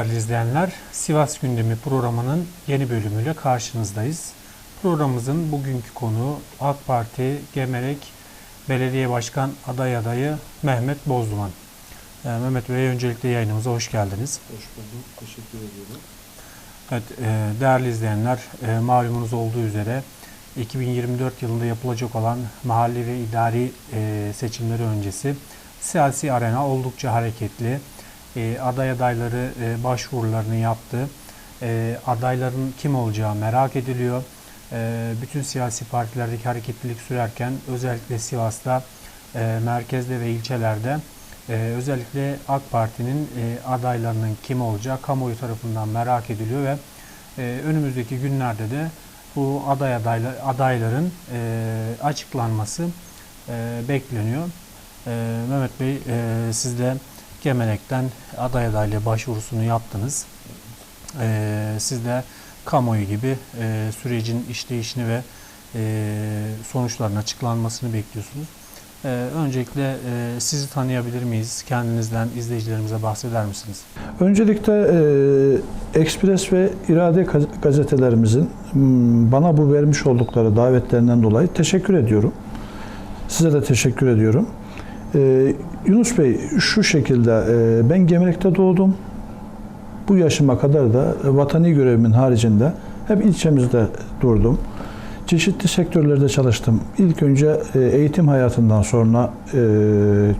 değerli izleyenler. Sivas Gündemi programının yeni bölümüyle karşınızdayız. Programımızın bugünkü konuğu AK Parti Gemerek Belediye Başkan aday adayı Mehmet Bozduman. Ee, Mehmet Bey öncelikle yayınımıza hoş geldiniz. Hoş bulduk. Teşekkür ediyorum. Evet, e, değerli izleyenler, e, malumunuz olduğu üzere 2024 yılında yapılacak olan mahalli ve idari e, seçimleri öncesi siyasi arena oldukça hareketli. E, aday adayları e, başvurularını yaptı. E, adayların kim olacağı merak ediliyor. E, bütün siyasi partilerdeki hareketlilik sürerken özellikle Sivas'ta, e, merkezde ve ilçelerde ee, özellikle AK Parti'nin e, adaylarının kim olacağı kamuoyu tarafından merak ediliyor ve e, önümüzdeki günlerde de bu aday adayla, adayların e, açıklanması e, bekleniyor. E, Mehmet Bey e, siz de Gemenek'ten aday adaylığı başvurusunu yaptınız. E, siz de kamuoyu gibi e, sürecin işleyişini ve e, sonuçların açıklanmasını bekliyorsunuz. Ee, öncelikle e, sizi tanıyabilir miyiz? Kendinizden izleyicilerimize bahseder misiniz? Öncelikle e, Ekspres ve İrade gaz- gazetelerimizin m, bana bu vermiş oldukları davetlerinden dolayı teşekkür ediyorum. Size de teşekkür ediyorum. E, Yunus Bey şu şekilde e, ben Gemenek'te doğdum. Bu yaşıma kadar da e, vatani görevimin haricinde hep ilçemizde durdum. Çeşitli sektörlerde çalıştım. İlk önce e, eğitim hayatından sonra e,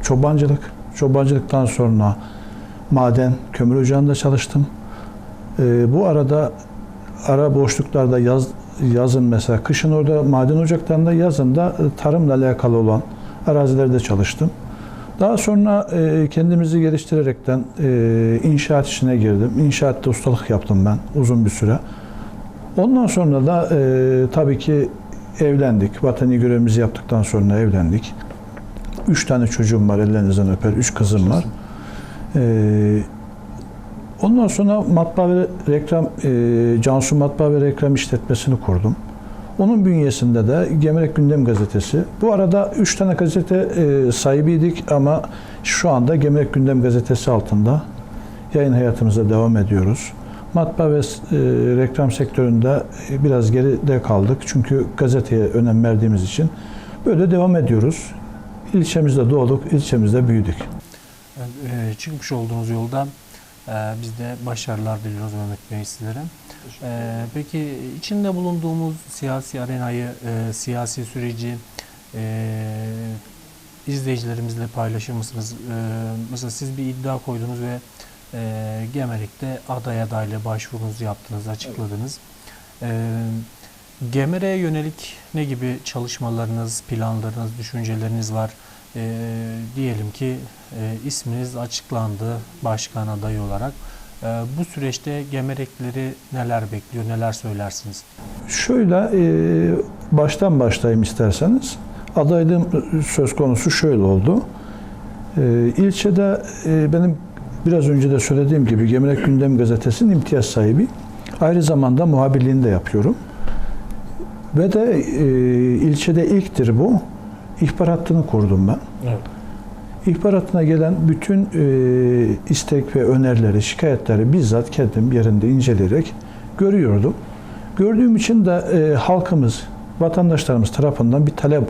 çobancılık, çobancılıktan sonra maden, kömür ocağında çalıştım. E, bu arada ara boşluklarda yaz, yazın mesela kışın orada maden ocaklarında yazın da e, tarımla alakalı olan arazilerde çalıştım. Daha sonra e, kendimizi geliştirerekten e, inşaat işine girdim. İnşaatta ustalık yaptım ben uzun bir süre. Ondan sonra da e, tabii ki evlendik. Vatani görevimizi yaptıktan sonra evlendik. Üç tane çocuğum var ellerinizden öper. Üç kızım var. E, ondan sonra matbaa ve reklam, e, Cansu Matbaa ve Reklam işletmesini kurdum. Onun bünyesinde de Gemerek Gündem Gazetesi. Bu arada üç tane gazete e, sahibiydik ama şu anda Gemerek Gündem Gazetesi altında yayın hayatımıza devam ediyoruz. Matbaa ve e, reklam sektöründe e, biraz geride kaldık. Çünkü gazeteye önem verdiğimiz için böyle devam ediyoruz. İlçemizde doğduk, ilçemizde büyüdük. Çıkmış olduğunuz yolda e, biz de başarılar diliyoruz Mehmet Bey sizlere. E, peki içinde bulunduğumuz siyasi arenayı, e, siyasi süreci e, izleyicilerimizle paylaşır mısınız? E, mesela siz bir iddia koydunuz ve e, Gemerik'te aday adayla başvurunuzu yaptınız, açıkladınız. E, Gemere'ye yönelik ne gibi çalışmalarınız, planlarınız, düşünceleriniz var? E, diyelim ki e, isminiz açıklandı başkan adayı olarak. E, bu süreçte Gemerekleri neler bekliyor, neler söylersiniz? Şöyle e, baştan başlayayım isterseniz. Adaylığım söz konusu şöyle oldu. E, ilçede e, benim biraz önce de söylediğim gibi Gemerek Gündem Gazetesi'nin imtiyaz sahibi. Aynı zamanda muhabirliğini de yapıyorum. Ve de e, ilçede ilktir bu. İhbar hattını kurdum ben. Evet. İhbar hattına gelen bütün e, istek ve önerileri, şikayetleri bizzat kendim yerinde inceleyerek görüyordum. Gördüğüm için de e, halkımız, vatandaşlarımız tarafından bir talep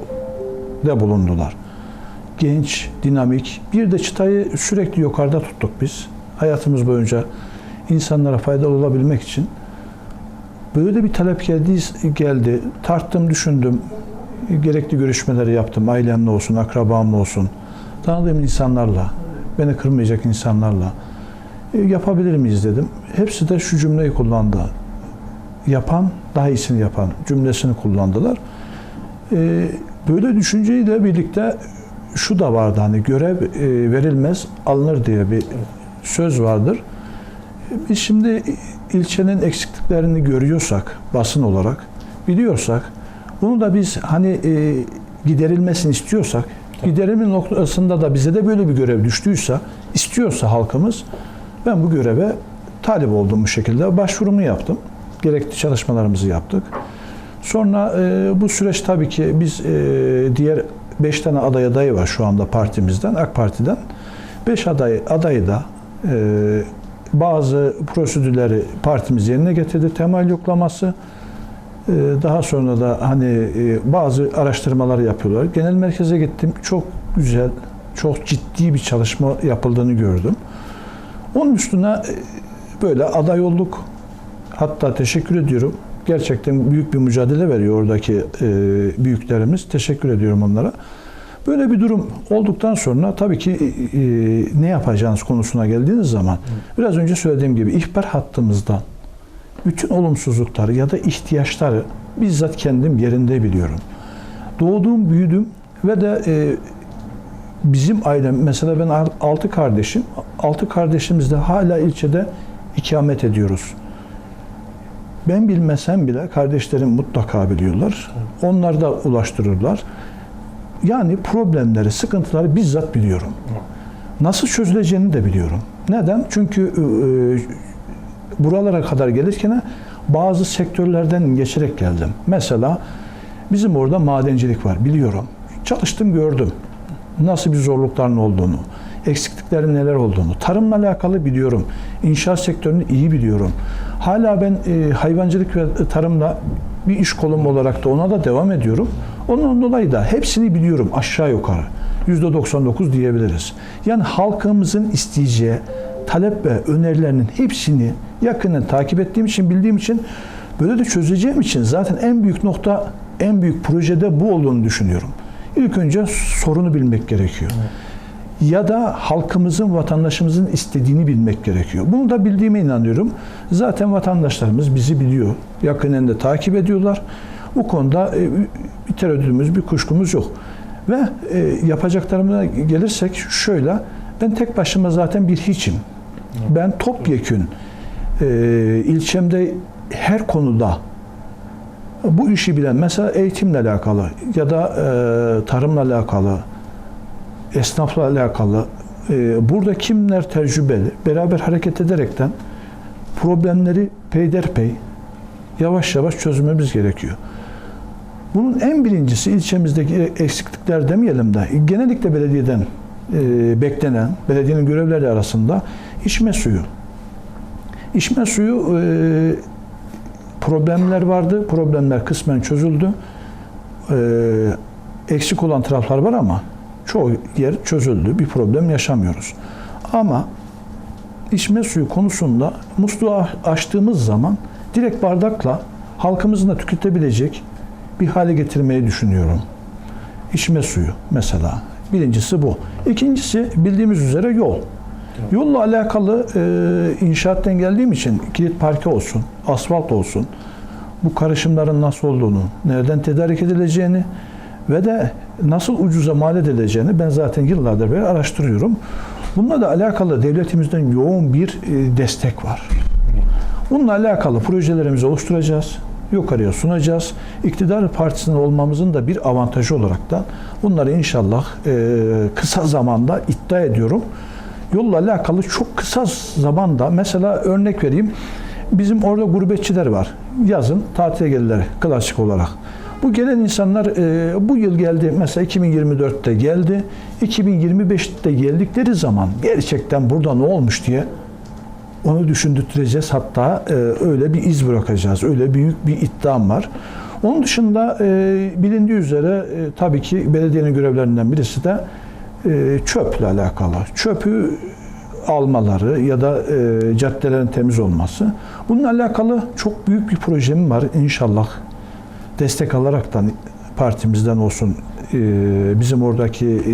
de bulundular. Genç, dinamik, bir de çıtayı sürekli yukarıda tuttuk biz. Hayatımız boyunca insanlara faydalı olabilmek için. Böyle bir talep geldi, geldi. Tarttım, düşündüm. Gerekli görüşmeleri yaptım. Ailemle olsun, akrabamla olsun. Tanıdığım insanlarla, beni kırmayacak insanlarla e, yapabilir miyiz dedim. Hepsi de şu cümleyi kullandı. Yapan, daha iyisini yapan cümlesini kullandılar. E, Böyle düşünceyle birlikte şu da vardı hani görev e, verilmez alınır diye bir söz vardır. Biz şimdi ilçenin eksikliklerini görüyorsak basın olarak biliyorsak bunu da biz hani e, giderilmesini istiyorsak giderilme noktasında da bize de böyle bir görev düştüyse istiyorsa halkımız ben bu göreve talip oldum bu şekilde başvurumu yaptım. Gerekli çalışmalarımızı yaptık. Sonra e, bu süreç tabii ki biz e, diğer 5 tane aday adayı var şu anda partimizden, AK Parti'den. 5 aday adayı da e, bazı prosedürleri partimiz yerine getirdi. Temel yoklaması. Ee, Daha sonra da hani e, bazı araştırmalar yapıyorlar. Genel merkeze gittim. Çok güzel, çok ciddi bir çalışma yapıldığını gördüm. Onun üstüne e, böyle aday olduk. Hatta teşekkür ediyorum. Gerçekten büyük bir mücadele veriyor oradaki e, büyüklerimiz. Teşekkür ediyorum onlara. Böyle bir durum olduktan sonra tabii ki e, ne yapacağınız konusuna geldiğiniz zaman biraz önce söylediğim gibi ihbar hattımızdan bütün olumsuzlukları ya da ihtiyaçları bizzat kendim yerinde biliyorum. Doğduğum, büyüdüm ve de e, bizim ailem mesela ben al- altı kardeşim. Altı kardeşimiz de hala ilçede ikamet ediyoruz. Ben bilmesem bile kardeşlerim mutlaka biliyorlar. Onlar da ulaştırırlar. Yani problemleri, sıkıntıları bizzat biliyorum. Nasıl çözüleceğini de biliyorum. Neden? Çünkü e, buralara kadar gelirken bazı sektörlerden geçerek geldim. Mesela bizim orada madencilik var biliyorum. Çalıştım gördüm. Nasıl bir zorlukların olduğunu, eksikliklerin neler olduğunu. Tarımla alakalı biliyorum. İnşaat sektörünü iyi biliyorum. Hala ben e, hayvancılık ve tarımla bir iş kolum olarak da ona da devam ediyorum. Ondan dolayı da hepsini biliyorum aşağı yukarı. %99 diyebiliriz. Yani halkımızın isteyeceği talep ve önerilerinin hepsini yakından takip ettiğim için, bildiğim için böyle de çözeceğim için zaten en büyük nokta, en büyük projede bu olduğunu düşünüyorum. İlk önce sorunu bilmek gerekiyor. Ya da halkımızın, vatandaşımızın istediğini bilmek gerekiyor. Bunu da bildiğime inanıyorum. Zaten vatandaşlarımız bizi biliyor. Yakinen de takip ediyorlar. Bu konuda e, bir tereddütümüz, bir kuşkumuz yok. Ve e, yapacaklarımıza gelirsek şöyle, ben tek başıma zaten bir hiçim. Ben topyekün e, ilçemde her konuda bu işi bilen, mesela eğitimle alakalı ya da e, tarımla alakalı, esnafla alakalı, e, burada kimler tecrübeli, beraber hareket ederekten problemleri peyderpey yavaş yavaş çözmemiz gerekiyor. Bunun en birincisi ilçemizdeki eksiklikler demeyelim de genellikle belediyeden e, beklenen, belediyenin görevleri arasında içme suyu. İçme suyu e, problemler vardı. Problemler kısmen çözüldü. E, eksik olan taraflar var ama çoğu yer çözüldü. Bir problem yaşamıyoruz. Ama içme suyu konusunda musluğu açtığımız zaman direkt bardakla halkımızın da tüketebilecek bir hale getirmeyi düşünüyorum. İçme suyu mesela. Birincisi bu. İkincisi bildiğimiz üzere yol. Yolla alakalı e, inşaattan geldiğim için kilit parke olsun, asfalt olsun, bu karışımların nasıl olduğunu, nereden tedarik edileceğini ve de nasıl ucuza mal edileceğini ben zaten yıllardır beri araştırıyorum. Bununla da alakalı devletimizden yoğun bir e, destek var. Bununla alakalı projelerimizi oluşturacağız, yukarıya sunacağız. İktidar partisinin olmamızın da bir avantajı olarak da bunları inşallah e, kısa zamanda iddia ediyorum. Yolla alakalı çok kısa zamanda mesela örnek vereyim. Bizim orada gurbetçiler var. Yazın tatile gelirler klasik olarak. Bu gelen insanlar e, bu yıl geldi mesela 2024'te geldi. 2025'te geldikleri zaman gerçekten burada ne olmuş diye onu düşündürteceğiz. Hatta e, öyle bir iz bırakacağız. Öyle büyük bir iddiam var. Onun dışında e, bilindiği üzere e, tabii ki belediyenin görevlerinden birisi de e, çöple alakalı. Çöpü almaları ya da e, caddelerin temiz olması. Bununla alakalı çok büyük bir projem var. İnşallah destek alaraktan partimizden olsun, e, bizim oradaki e,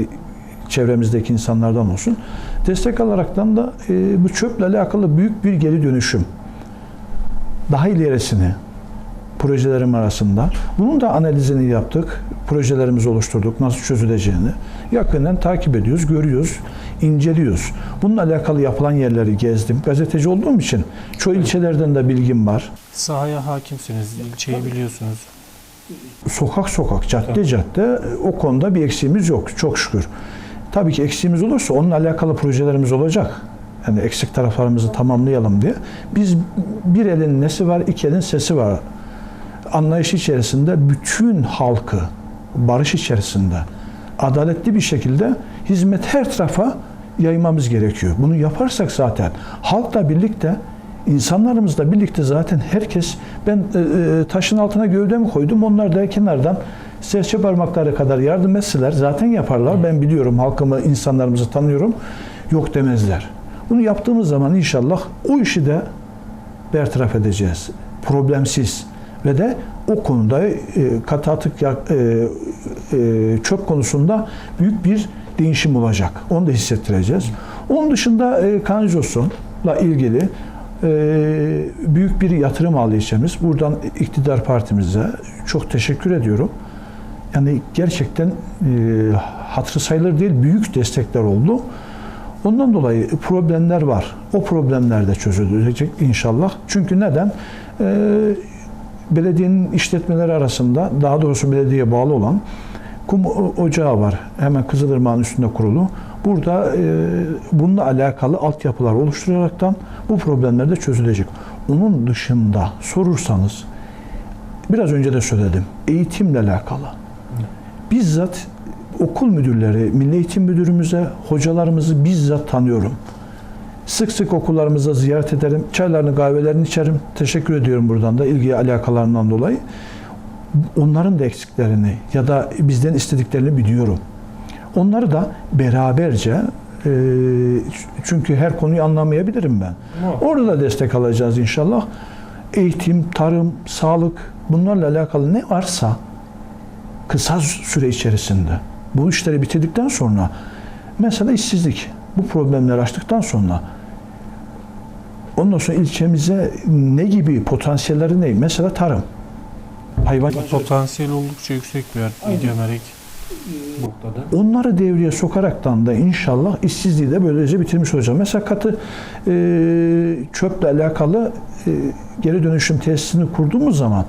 çevremizdeki insanlardan olsun. Destek alaraktan da e, bu çöple alakalı büyük bir geri dönüşüm. Daha ilerisini projelerim arasında. Bunun da analizini yaptık. Projelerimizi oluşturduk. Nasıl çözüleceğini. Yakından takip ediyoruz, görüyoruz, inceliyoruz. Bununla alakalı yapılan yerleri gezdim. Gazeteci olduğum için çoğu ilçelerden de bilgim var. Sahaya hakimsiniz, ilçeyi biliyorsunuz. Sokak sokak, cadde cadde o konuda bir eksiğimiz yok çok şükür. Tabii ki eksiğimiz olursa onunla alakalı projelerimiz olacak. Yani eksik taraflarımızı tamamlayalım diye. Biz bir elin nesi var, iki elin sesi var. Anlayış içerisinde bütün halkı barış içerisinde adaletli bir şekilde hizmet her tarafa yaymamız gerekiyor. Bunu yaparsak zaten halkla birlikte insanlarımızla birlikte zaten herkes ben e, e, taşın altına gövdemi koydum onlar da kenardan serçe parmakları kadar yardım etseler zaten yaparlar. Ben biliyorum halkımı, insanlarımızı tanıyorum. Yok demezler. Bunu yaptığımız zaman inşallah o işi de bertaraf edeceğiz. Problemsiz ve de o konuda e, katı atık e, e, çöp konusunda büyük bir değişim olacak. Onu da hissettireceğiz. Onun dışında e, kanalizasyonla ilgili e, büyük bir yatırım ilçemiz. Buradan iktidar partimize çok teşekkür ediyorum. Yani gerçekten e, hatırı sayılır değil büyük destekler oldu. Ondan dolayı problemler var. O problemler de çözülecek inşallah. Çünkü neden? Ee, belediyenin işletmeleri arasında, daha doğrusu belediyeye bağlı olan kum ocağı var. Hemen Kızılırmak'ın üstünde kurulu. Burada e, bununla alakalı altyapılar oluşturaraktan bu problemler de çözülecek. Onun dışında sorursanız, biraz önce de söyledim, eğitimle alakalı. Bizzat okul müdürleri, Milli Eğitim Müdürümüze, hocalarımızı bizzat tanıyorum. Sık sık okullarımıza ziyaret ederim. Çaylarını, kahvelerini içerim. Teşekkür ediyorum buradan da ilgi alakalarından dolayı. Onların da eksiklerini ya da bizden istediklerini biliyorum. Onları da beraberce e, çünkü her konuyu anlamayabilirim ben. Orada da destek alacağız inşallah. Eğitim, tarım, sağlık bunlarla alakalı ne varsa kısa süre içerisinde bu işleri bitirdikten sonra mesela işsizlik bu problemleri açtıktan sonra ondan sonra ilçemize ne gibi potansiyelleri ne? Mesela tarım. Hayvan Potansiyel oldukça yüksek bir yer İdiomerek noktada. Onları devreye sokaraktan da inşallah işsizliği de böylece bitirmiş olacağım. Mesela katı e, çöple alakalı e, geri dönüşüm tesisini kurduğumuz zaman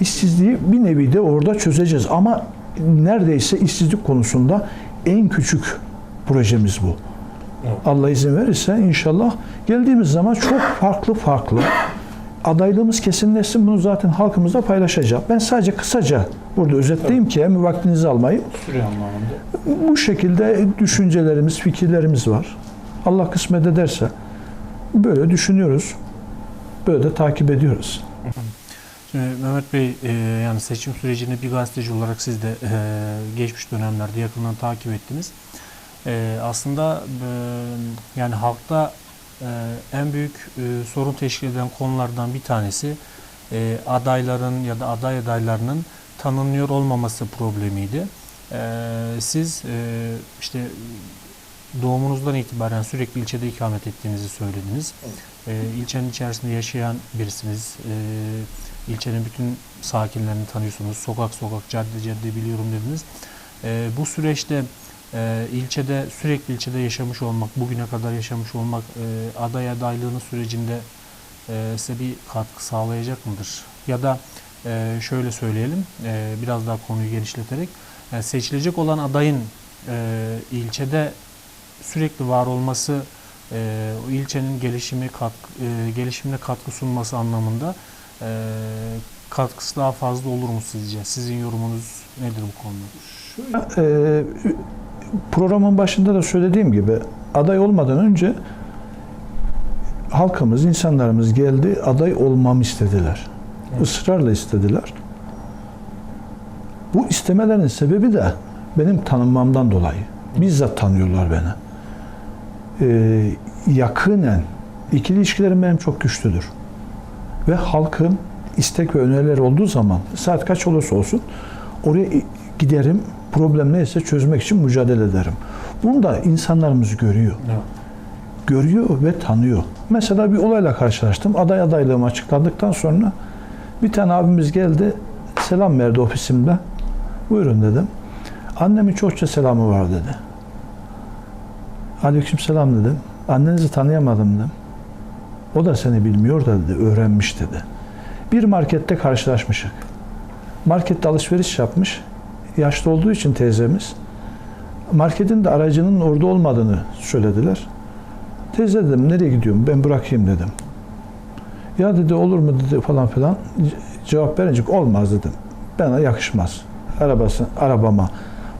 işsizliği bir nevi de orada çözeceğiz. Ama neredeyse işsizlik konusunda en küçük projemiz bu. Evet. Allah izin verirse inşallah geldiğimiz zaman çok farklı farklı adaylığımız kesinleşsin bunu zaten halkımızla paylaşacağım. Ben sadece kısaca burada özetleyeyim ki hem vaktinizi almayayım. Süre anlamında. Bu şekilde düşüncelerimiz, fikirlerimiz var. Allah kısmet ederse böyle düşünüyoruz. Böyle de takip ediyoruz. Şimdi Mehmet Bey e, yani seçim sürecini bir gazeteci olarak siz de e, geçmiş dönemlerde yakından takip ettiniz. E, aslında e, yani halkta e, en büyük e, sorun teşkil eden konulardan bir tanesi e, adayların ya da aday adaylarının tanınıyor olmaması problemiydi. E, siz e, işte doğumunuzdan itibaren sürekli ilçede ikamet ettiğinizi söylediniz. E, ilçenin içerisinde yaşayan birisiniz. E, ilçenin bütün sakinlerini tanıyorsunuz. Sokak sokak, cadde cadde biliyorum dediniz. E, bu süreçte e, ilçede sürekli ilçede yaşamış olmak, bugüne kadar yaşamış olmak e, aday adaylığının sürecinde e, size bir katkı sağlayacak mıdır? Ya da e, şöyle söyleyelim, e, biraz daha konuyu genişleterek, yani seçilecek olan adayın e, ilçede sürekli var olması, e, ilçenin gelişimi katkı, e, gelişimine katkı sunması anlamında e, katkısı daha fazla olur mu sizce? Sizin yorumunuz nedir bu konuda? Ee, programın başında da söylediğim gibi aday olmadan önce halkımız, insanlarımız geldi, aday olmamı istediler. Evet. Israrla istediler. Bu istemelerinin sebebi de benim tanınmamdan dolayı. Bizzat tanıyorlar beni. Ee, yakinen ikili ilişkilerim benim çok güçlüdür. Ve halkın istek ve önerileri olduğu zaman saat kaç olursa olsun oraya giderim. Problem neyse çözmek için mücadele ederim. Bunu da insanlarımız görüyor. Evet. Görüyor ve tanıyor. Mesela bir olayla karşılaştım. Aday adaylığım açıklandıktan sonra bir tane abimiz geldi. Selam verdi ofisimde. Buyurun dedim. Annemin çokça selamı var dedi. Aleyküm selam dedim. Annenizi tanıyamadım dedim. O da seni bilmiyor da dedi, öğrenmiş dedi. Bir markette karşılaşmışık. Markette alışveriş yapmış. Yaşlı olduğu için teyzemiz. Marketin de aracının orada olmadığını söylediler. Teyze dedim nereye gidiyorum ben bırakayım dedim. Ya dedi olur mu dedi falan filan. Ce- Cevap verince olmaz dedim. Bana yakışmaz. Arabası, arabama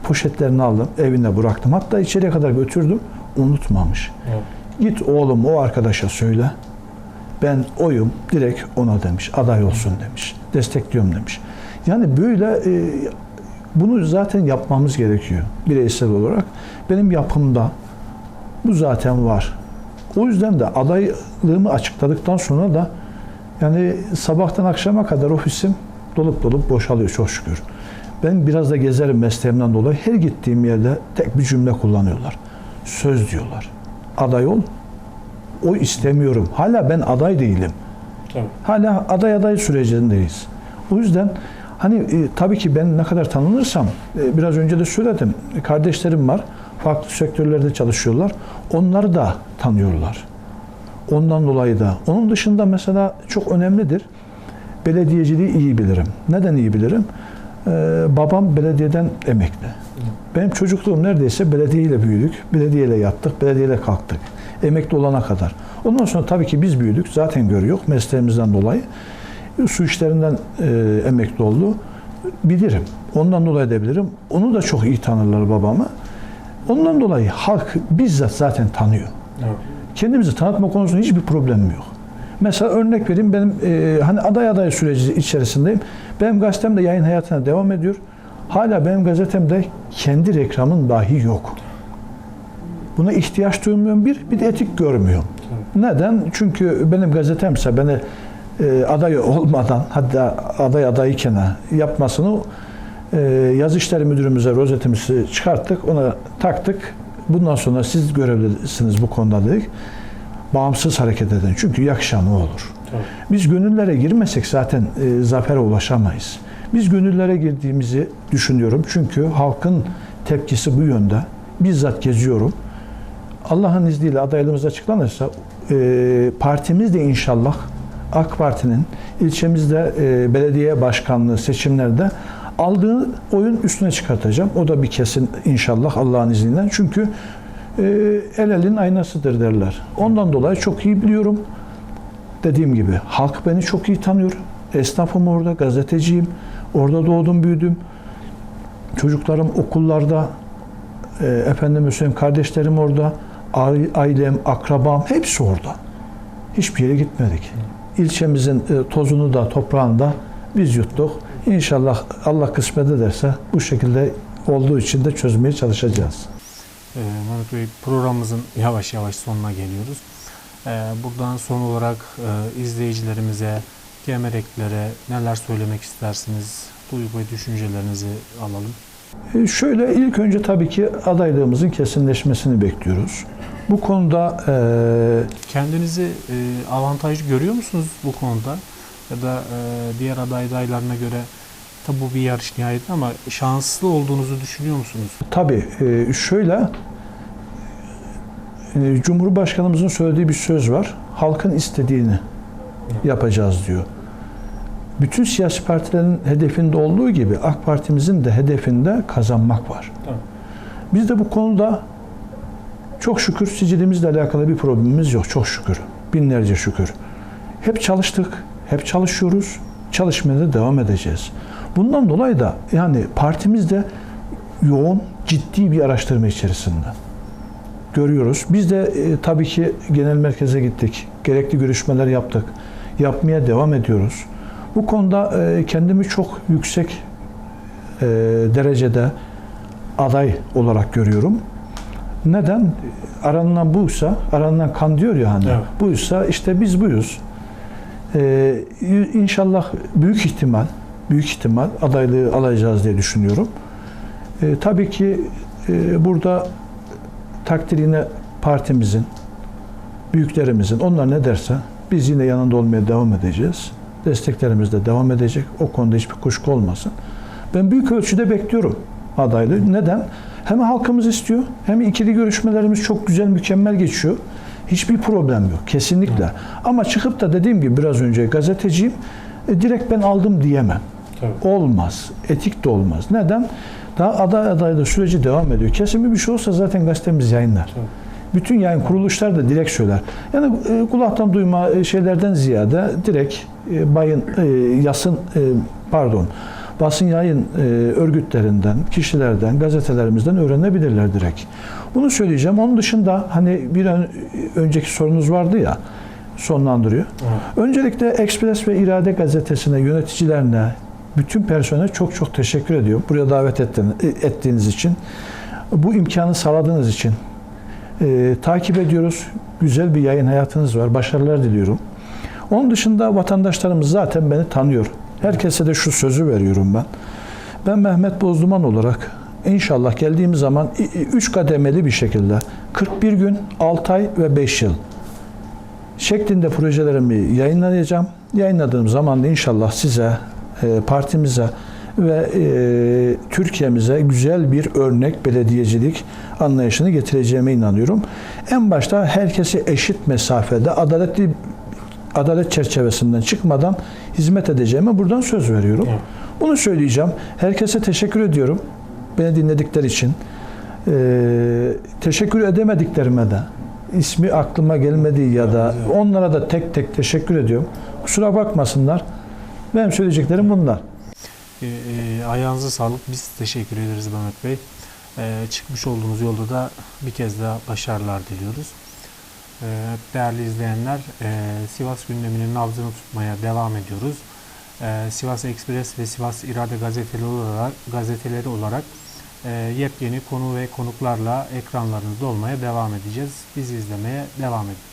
poşetlerini aldım evine bıraktım. Hatta içeriye kadar götürdüm. unutmamış. Git oğlum o arkadaşa söyle. Ben oyum direkt ona demiş. Aday olsun demiş. Destekliyorum demiş. Yani böyle e, bunu zaten yapmamız gerekiyor bireysel olarak. Benim yapımda bu zaten var. O yüzden de adaylığımı açıkladıktan sonra da yani sabahtan akşama kadar ofisim dolup dolup boşalıyor çok şükür. Ben biraz da gezerim mesleğimden dolayı. Her gittiğim yerde tek bir cümle kullanıyorlar. Söz diyorlar. Aday ol. O istemiyorum. Hala ben aday değilim. Tabii. Hala aday aday sürecindeyiz. O yüzden hani e, tabii ki ben ne kadar tanınırsam e, biraz önce de söyledim. E, kardeşlerim var. Farklı sektörlerde çalışıyorlar. Onları da tanıyorlar. Ondan dolayı da. Onun dışında mesela çok önemlidir. Belediyeciliği iyi bilirim. Neden iyi bilirim? Ee, babam belediyeden emekli. Benim çocukluğum neredeyse belediyeyle büyüdük. Belediyeyle yattık, belediyeyle kalktık. Emekli olana kadar. Ondan sonra tabii ki biz büyüdük. Zaten görüyor mesleğimizden dolayı. Su işlerinden e, emekli oldu. Bilirim. Ondan dolayı da bilirim. Onu da çok iyi tanırlar babamı. Ondan dolayı halk bizzat zaten tanıyor. Kendimizi tanıtma konusunda hiçbir problemim yok. Mesela örnek vereyim benim e, hani aday aday süreci içerisindeyim. Benim gazetem de yayın hayatına devam ediyor. Hala benim gazetemde kendi reklamın dahi yok. Buna ihtiyaç duymuyorum bir, bir de etik görmüyorum. Neden? Çünkü benim gazetemse beni e, aday olmadan hatta aday adayken yapmasını e, yazı işleri müdürümüze rozetimizi çıkarttık, ona taktık. Bundan sonra siz görevlisiniz bu konuda dedik. Bağımsız hareket edin. Çünkü yakışanı olur. Biz gönüllere girmesek zaten e, zafere ulaşamayız. Biz gönüllere girdiğimizi düşünüyorum. Çünkü halkın tepkisi bu yönde. Bizzat geziyorum. Allah'ın izniyle adaylığımız açıklanırsa e, partimiz de inşallah AK Parti'nin ilçemizde e, belediye başkanlığı seçimlerde aldığı oyun üstüne çıkartacağım. O da bir kesin inşallah Allah'ın izniyle. Çünkü e, el elin aynasıdır derler. Ondan dolayı çok iyi biliyorum. Dediğim gibi halk beni çok iyi tanıyor. Esnafım orada, gazeteciyim. Orada doğdum, büyüdüm. Çocuklarım okullarda, e, efendim söyleyeyim kardeşlerim orada, ailem, akrabam hepsi orada. Hiçbir yere gitmedik. İlçemizin e, tozunu da toprağını da biz yuttuk. İnşallah Allah kısmet ederse bu şekilde olduğu için de çözmeye çalışacağız. Ee, Mehmet Bey programımızın yavaş yavaş sonuna geliyoruz. Ee, buradan son olarak e, izleyicilerimize, gemereklere neler söylemek istersiniz? Duygu ve düşüncelerinizi alalım. E, Şöyle ilk önce tabii ki adaylığımızın kesinleşmesini bekliyoruz. Bu konuda e, Kendinizi e, avantajlı görüyor musunuz bu konuda? Ya da e, diğer aday adaylarına göre tabi bu bir yarış nihayetinde ama şanslı olduğunuzu düşünüyor musunuz? tabii e, şöyle e, Cumhurbaşkanımızın söylediği bir söz var. Halkın istediğini yapacağız diyor. Bütün siyasi partilerin hedefinde olduğu gibi AK Partimizin de hedefinde kazanmak var. Tamam. Biz de bu konuda çok şükür sicilimizle alakalı bir problemimiz yok. Çok şükür. Binlerce şükür. Hep çalıştık. Hep çalışıyoruz. Çalışmaya da devam edeceğiz. Bundan dolayı da yani partimiz de yoğun, ciddi bir araştırma içerisinde. Görüyoruz. Biz de e, tabii ki genel merkeze gittik. Gerekli görüşmeler yaptık. Yapmaya devam ediyoruz. Bu konuda e, kendimi çok yüksek e, derecede aday olarak görüyorum. Neden? Aranılan buysa, aranılan kan diyor ya hani. Evet. Buysa işte biz buyuz. Ee, inşallah büyük ihtimal, büyük ihtimal adaylığı alacağız diye düşünüyorum. Ee, tabii ki e, burada takdirine partimizin, büyüklerimizin, onlar ne derse biz yine yanında olmaya devam edeceğiz. Desteklerimiz de devam edecek. O konuda hiçbir kuşku olmasın. Ben büyük ölçüde bekliyorum adaylığı. Neden? Hem halkımız istiyor, hem ikili görüşmelerimiz çok güzel, mükemmel geçiyor. Hiçbir problem yok, kesinlikle. Ama çıkıp da dediğim gibi biraz önce gazeteciyim, e, direkt ben aldım diyemem. Olmaz, etik de olmaz. Neden? Daha aday adayda süreci devam ediyor. Kesin bir şey olsa zaten gazetemiz yayınlar. Bütün yayın kuruluşlar da direkt söyler. Yani e, kulaktan duyma e, şeylerden ziyade direkt e, bayın e, yasın e, pardon basın yayın e, örgütlerinden, kişilerden, gazetelerimizden öğrenebilirler direkt. Bunu söyleyeceğim. Onun dışında hani bir ön- önceki sorunuz vardı ya sonlandırıyor. Öncelikle Ekspres ve İrade gazetesine, yöneticilerine, bütün personele çok çok teşekkür ediyorum. Buraya davet ettiğiniz, ettiğiniz için. Bu imkanı sağladığınız için. Ee, takip ediyoruz. Güzel bir yayın hayatınız var. Başarılar diliyorum. Onun dışında vatandaşlarımız zaten beni tanıyor. Herkese de şu sözü veriyorum ben. Ben Mehmet Bozduman olarak inşallah geldiğim zaman 3 kademeli bir şekilde 41 gün, 6 ay ve 5 yıl şeklinde projelerimi yayınlayacağım. Yayınladığım zaman da inşallah size, e, partimize ve e, Türkiye'mize güzel bir örnek belediyecilik anlayışını getireceğime inanıyorum. En başta herkesi eşit mesafede adaletli adalet çerçevesinden çıkmadan hizmet edeceğime buradan söz veriyorum. Evet. Bunu söyleyeceğim. Herkese teşekkür ediyorum. Beni dinledikleri için. Ee, teşekkür edemediklerime de ismi aklıma gelmediği ya da onlara da tek tek teşekkür ediyorum. Kusura bakmasınlar. Benim söyleyeceklerim bunlar. E, ayağınıza sağlık. Biz teşekkür ederiz Mehmet Bey. E, çıkmış olduğunuz yolda da bir kez daha başarılar diliyoruz. E, değerli izleyenler, e, Sivas gündeminin nabzını tutmaya devam ediyoruz. E, Sivas Ekspres ve Sivas İrade gazeteleri olarak, gazeteleri olarak e, yepyeni konu ve konuklarla ekranlarınızda olmaya devam edeceğiz. Bizi izlemeye devam edin.